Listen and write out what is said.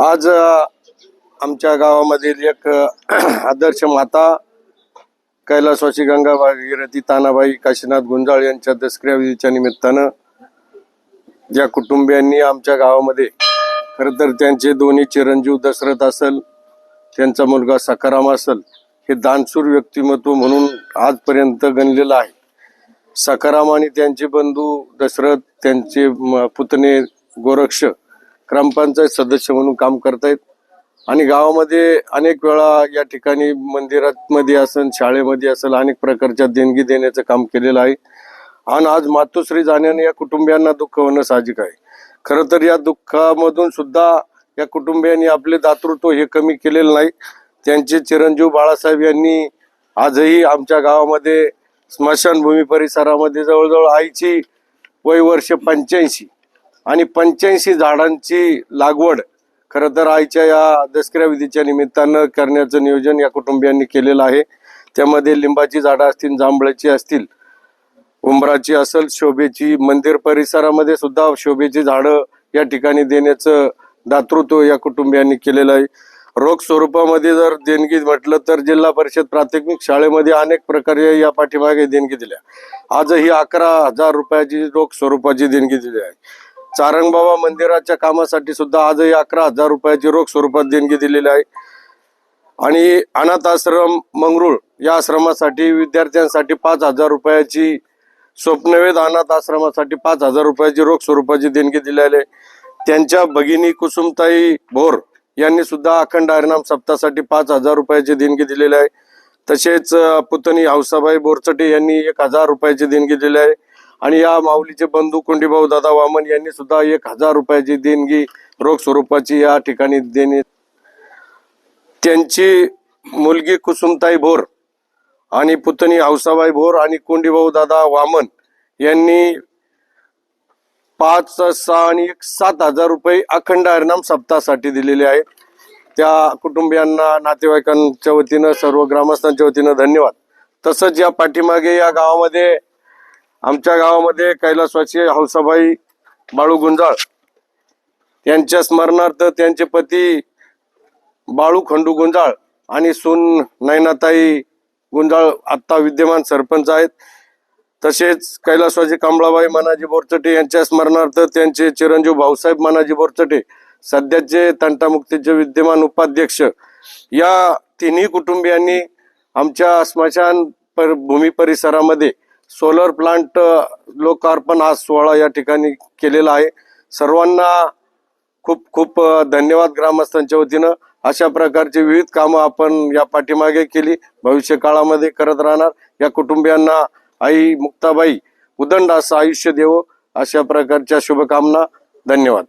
आज आमच्या गावामधील एक आदर्श माता कैलासवासी गंगा भागीरथी तानाबाई काशीनाथ गुंजाळ यांच्या दसऱ्या निमित्तानं ज्या कुटुंबियांनी आमच्या गावामध्ये खरं तर त्यांचे दोन्ही चिरंजीव दशरथ असेल त्यांचा मुलगा सकाराम असेल हे दानशूर व्यक्तिमत्व म्हणून आजपर्यंत गणलेलं आहे. सकाराम आणि त्यांचे बंधू दशरथ त्यांचे म, पुतणे गोरक्ष ग्रामपंचायत सदस्य म्हणून काम करतायत. आणि गावामध्ये अनेक वेळा या ठिकाणी मंदिरात मध्ये असेल शाळेमध्ये असेल अनेक प्रकारच्या देणगी देण्याचं काम केलेलं आहे. आणि आज मातोश्री जाण्याने या कुटुंबियांना दुःख होणं साहजिक आहे. खरं तर या दुःखामधून सुद्धा या कुटुंबियांनी आपले दातृत्व हे कमी केलेलं नाही. त्यांचे चिरंजीव बाळासाहेब यांनी आजही आमच्या गावामध्ये स्मशानभूमी परिसरामध्ये जवळजवळ आईची वय वर्ष पंच्याऐंशी. आणि पंच्याऐंशी झाडांची लागवड खरं तर आईच्या या दसऱ्या विधीच्या निमित्तानं करण्याचं नियोजन या कुटुंबियांनी केलेलं आहे. त्यामध्ये लिंबाची झाडं असतील जांभळाची असतील उंबराची असेल शोभेची मंदिर परिसरामध्ये सुद्धा शोभेची झाडं या ठिकाणी देण्याचं दातृत्व या कुटुंबियांनी केलेलं आहे. रोख स्वरूपामध्ये जर देणगी म्हटलं तर जिल्हा परिषद प्राथमिक शाळेमध्ये अनेक प्रकारे या पाठीमागे देणगी दिल्या. आजही अकरा हजार रुपयाची रोख स्वरूपाची देणगी दिली आहे. चारंगबाबा मंदिराच्या कामासाठी सुद्धा आजही अकरा हजार रुपयाची रोख स्वरूपात देणगी दिलेली आहे. आणि अनाथ आश्रम मंगरुळ या आश्रमासाठी विद्यार्थ्यांसाठी पाच हजार रुपयाची स्वप्नवेद अनाथ आश्रमासाठी पाच हजार रुपयाची रोख स्वरूपाची देणगी दिलेली आहे. त्यांच्या भगिनी कुसुमताई भोर यांनी सुद्धा अखंड हरिनाम सप्तासाठी पाच हजार रुपयाची देणगी दिलेली आहे. तसेच पुतणी हौसाबाई बोरचटे यांनी एक हजार रुपयाची देणगी दिली आहे. आणि या माऊलीचे बंधू कोंडीभाऊ दादा वामन यांनी सुद्धा एक हजार रुपयाची देणगी रोख स्वरूपाची या ठिकाणी देणे. त्यांची मुलगी कुसुमताई भोर आणि पुतणी हौसाबाई भोर आणि कोंडीभाऊ दादा वामन यांनी पाच सहा आणि एक सात हजार रुपये अखंड हरिनाम सप्ताहासाठी दिलेले आहेत. त्या कुटुंबियांना नातेवाईकांच्या वतीनं सर्व ग्रामस्थांच्या वतीनं धन्यवाद. तसंच या पाठीमागे या गावामध्ये आमच्या गावामध्ये कैलासवासी हौसाबाई बाळू गुंजाळ यांच्या स्मरणार्थ त्यांचे पती बाळू खंडू गुंजाळ आणि सून नयनाताई गुंजाळ आत्ता विद्यमान सरपंच आहेत. तसेच कैलासवासी कमळाबाई मानाजी बोरचटे यांच्या स्मरणार्थ त्यांचे चिरंजीव भाऊसाहेब मानाजी बोरचटे सध्याचे तंटामुक्तीचे विद्यमान उपाध्यक्ष या तिन्ही कुटुंबियांनी आमच्या स्मशान पर भूमी परिसरामध्ये सोलर प्लांट लोकार्पण हा सोहळा या ठिकाणी केलेला आहे. सर्वांना खूप खूप धन्यवाद ग्रामस्थांच्या वतीनं. अशा प्रकारची विविध कामं आपण या पाठीमागे केली. भविष्य काळामध्ये करत राहणार. या कुटुंबियांना आई मुक्ताबाई उदंड असं आयुष्य देवो. अशा प्रकारच्या शुभकामना. धन्यवाद.